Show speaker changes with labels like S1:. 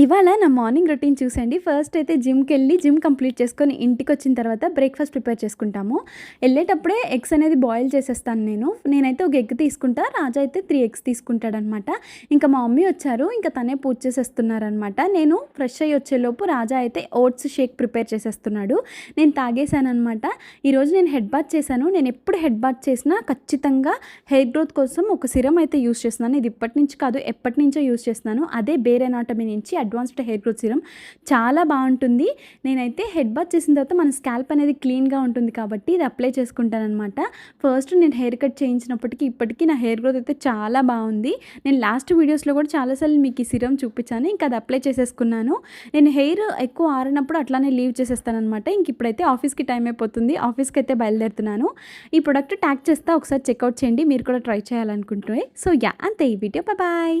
S1: ఇవాళ నా morning routine చూసండి first అయితే జిమ్కి వెళ్ళి జిమ్ కంప్లీట్ చేసుకొని ఇంటికి వచ్చిన తర్వాత బ్రేక్ఫాస్ట్ ప్రిపేర్ చేసుకుంటాము. వెళ్ళేటప్పుడే ఎగ్స్ అనేది బాయిల్ చేసేస్తాను నేను. నేనైతే ఒక ఎగ్ తీసుకుంటా రాజా అయితే త్రీ ఎగ్స్ తీసుకుంటాడనమాట. ఇంకా మా మమ్మీ వచ్చారు ఇంకా తనే పూజ చేసేస్తున్నారనమాట. నేను ఫ్రెష్ అయ్యి వచ్చేలోపు రాజా అయితే ఓట్స్ షేక్ ప్రిపేర్ చేసేస్తున్నాడు. నేను తాగేశానమాట అనమాట ఈరోజు నేను హెడ్ బాత్ చేశాను. నేను ఎప్పుడు హెడ్ బాత్ చేసినా ఖచ్చితంగా హెయిర్ గ్రోత్ కోసం ఒక సిరం అయితే యూస్ చేస్తున్నాను. ఇది ఇప్పటి నుంచి కాదు ఎప్పటి నుంచో యూస్ చేస్తున్నాను. అదే బేర్ నుంచి అడ్వాన్స్డ్ హెయిర్ గ్రోత్ సీరం. చాలా బాగుంటుంది. నేనైతే హెడ్ బాత్ చేసిన తర్వాత మన స్కాల్ప్ అనేది క్లీన్గా ఉంటుంది కాబట్టి ఇది అప్లై చేసుకుంటాను అనమాట ఫస్ట్ నేను హెయిర్ కట్ చేయించినప్పటికీ ఇప్పటికీ నా హెయిర్ గ్రోత్ అయితే చాలా బాగుంది. నేను లాస్ట్ వీడియోస్లో కూడా చాలాసార్లు మీకు ఈ సిరం చూపించాను. ఇంకా అది అప్లై చేసేసుకున్నాను. నేను హెయిర్ ఎక్కువ ఆరినప్పుడు అట్లానే లీవ్ చేసేస్తాను అనమాట ఇంక ఇప్పుడైతే ఆఫీస్కి టైం అయిపోతుంది. ఆఫీస్కి అయితే బయలుదేరుతున్నాను. ఈ ప్రొడక్ట్ ట్యాగ్ చేస్తా. ఒకసారి చెక్అవుట్ చేయండి. మీరు కూడా ట్రై చేయాలనుకుంటే సో యా అంతే. ఈ వీడియో బాయ్